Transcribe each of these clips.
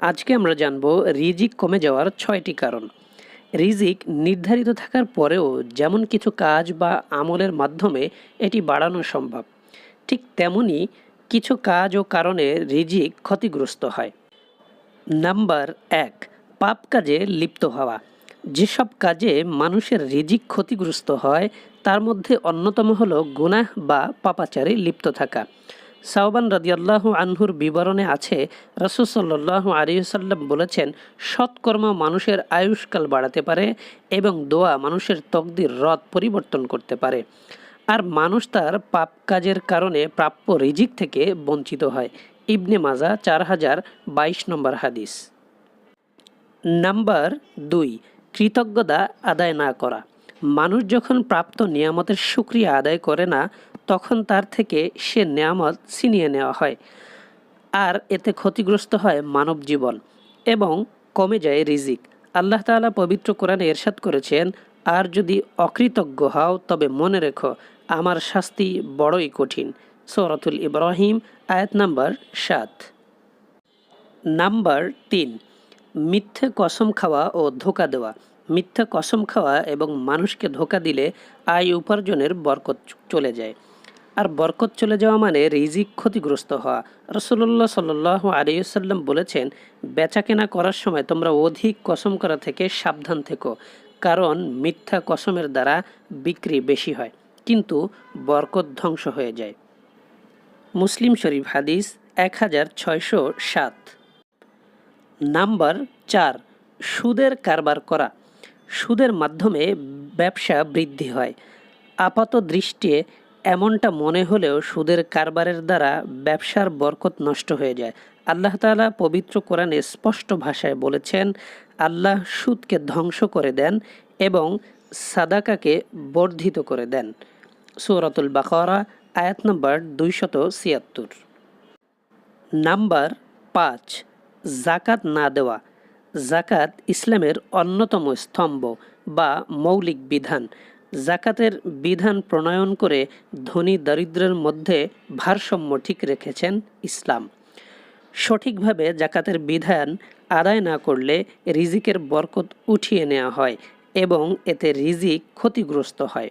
আজকে আমরা জানব রিজিক কমে যাওয়ার ছয়টি কারণ। রিজিক নির্ধারিত থাকার পরেও যেমন কিছু কাজ বা আমলের মাধ্যমে এটি বাড়ানো সম্ভব, ঠিক তেমনি কিছু কাজ ও কারণে রিজিক ক্ষতিগ্রস্ত হয়। নাম্বার এক, পাপ কাজে লিপ্ত হওয়া। যেসব কাজে মানুষের রিজিক ক্ষতিগ্রস্ত হয়, তার মধ্যে অন্যতম হলো গুনাহ বা পাপাচারে লিপ্ত থাকা। সাওবান রাদিয়াল্লাহু আনহুর বিবরণে আছে, রসুল সাল্লাহ আলিয়াল্লাম বলেছেন, সৎকর্ম মানুষের আয়ুষ্কাল বাড়াতে পারে এবং দোয়া মানুষের তকদির রদ পরিবর্তন করতে পারে। আর মানুষ তার পাপ কাজের কারণে প্রাপ্য রিজিক থেকে বঞ্চিত হয়। ইবনে মাজা চার হাজার বাইশ নম্বর হাদিস। নাম্বার দুই, কৃতজ্ঞতা আদায় না করা। মানুষ যখন প্রাপ্ত নিয়ামতের সুক্রিয়া আদায় করে না তখন তার থেকে সে নেয়ামত ছিনিয়ে নেওয়া হয় আর এতে ক্ষতিগ্রস্ত হয় মানব জীবন এবং কমে যায় রিজিক। আল্লাহ তাআলা পবিত্র কোরআনে এরশাদ করেছেন, আর যদি অকৃতজ্ঞ হও, তবে মনে রেখো, আমার শাস্তি বড়ই কঠিন। সৌরাতুল ইব্রাহিম, আয়াত নাম্বার সাত। নাম্বার তিন, মিথ্যে কসম খাওয়া ও ধোকা দেওয়া। মিথ্যা কসম খাওয়া এবং মানুষকে ধোকা দিলে আয় উপার্জনের বরকত চলে যায়। আর বরকত চলে যাওয়া মানে রিজিক ক্ষতিগ্রস্ত হওয়া। রসল্লাহ সাল্ল আলিয়াল্লাম বলেছেন বেচা কেনা করার সময় তোমরা অধিক কসম করা থেকে সাবধান থেকো, কারণ মিথ্যা কসমের দ্বারা বিক্রি বেশি হয়, কিন্তু বরকত ধ্বংস হয়ে যায়। মুসলিম শরীফ হাদিস এক হাজার ছয়শো সাত। নাম্বার চার, সুদের কারবার করা। সুদের মাধ্যমে ব্যবসা বৃদ্ধি হয়। আপাত দৃষ্টিতে এমনটা মনে হলেও সুদের কারবারের দ্বারা ব্যবসার বরকত নষ্ট হয়ে যায়। আল্লাহ তালা পবিত্র কোরআনে স্পষ্ট ভাষায় বলেছেন, আল্লাহ সুদকে ধ্বংস করে দেন এবং সাদাকাকে বর্ধিত করে দেন। সৌরাতুল বাকরা, আয়াত নম্বর দুইশত ছিয়াত্তর। নাম্বার পাঁচ জাকাত না দেওয়া। জাকাত ইসলামের অন্যতম স্তম্ভ বা মৌলিক বিধান। জাকাতের বিধান প্রণয়ন করে ধনী দরিদ্রের মধ্যে ভারসাম্য ঠিক রেখেছেন ইসলাম। সঠিকভাবে জাকাতের বিধান আদায় না করলে রিজিকের বরকত উঠিয়ে নেওয়া হয় এবং এতে রিজিক ক্ষতিগ্রস্ত হয়।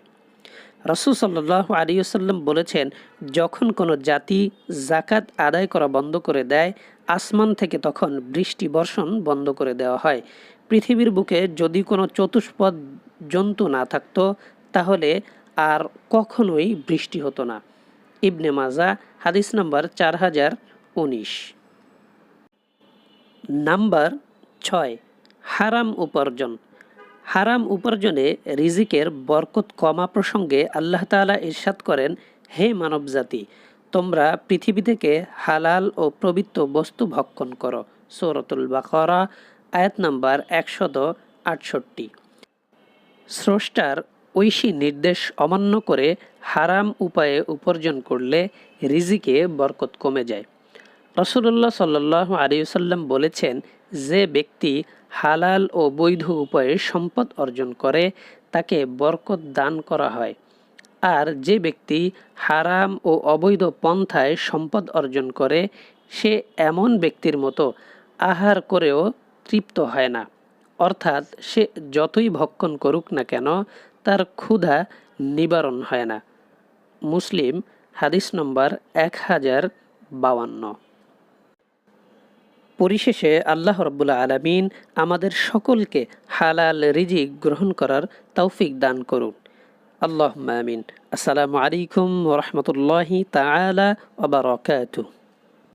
রসুল সাল্লাহ আলিয়াল্লাম বলেছেন, যখন কোনো জাতি জাকাত আদায় করা বন্ধ করে দেয়, আসমান থেকে তখন বৃষ্টি বর্ষণ বন্ধ করে দেওয়া হয়। পৃথিবীর বুকে যদি কোনো চতুষ্পদ জন্তু না থাকতো, তাহলে আর কখনোই বৃষ্টি হতো না। ইবনে মাজা, হাদিস নাম্বার চার হাজার উনিশ। নাম্বার ছয়, হারাম উপার্জন। হারাম উপার্জনে রিজিকের বরকত কমা প্রসঙ্গে আল্লাহ তালা ইরশাদ করেন, হে মানবজাতি, তোমরা পৃথিবী থেকে হালাল ও পবিত্র বস্তু ভক্ষণ করো। সৌরতুল বাকরা আয়াত নাম্বার একশত আটষট্টি। স্রষ্টার ঐশী নির্দেশ অমান্য করে হারাম উপায়ে উপার্জন করলে রিজিকে বরকত কমে যায়। রসুল্লাহ সাল্লাহ আলিয়াল্লাম বলেছেন, যে ব্যক্তি হালাল ও বৈধ উপায়ে সম্পদ অর্জন করে, তাকে বরকত দান করা হয়। আর যে ব্যক্তি হারাম ও অবৈধ পন্থায় সম্পদ অর্জন করে, সে এমন ব্যক্তির মতো আহার করেও তৃপ্ত হয় না। অর্থাৎ সে যতই ভক্ষণ করুক না কেন, তার ক্ষুধা নিবারণ হয় না। মুসলিম, হাদিস নম্বর এক হাজার বাউান্ন। পরিশেষে আল্লাহ রব্বুল্লা আলমিন আমাদের সকলকে হালাল রিজিক গ্রহণ করার তৌফিক দান করুন। আল্লাহ আমিন। আসসালামু আলাইকুম রহমতুল্লাহি তালা ওবরাকাতুহ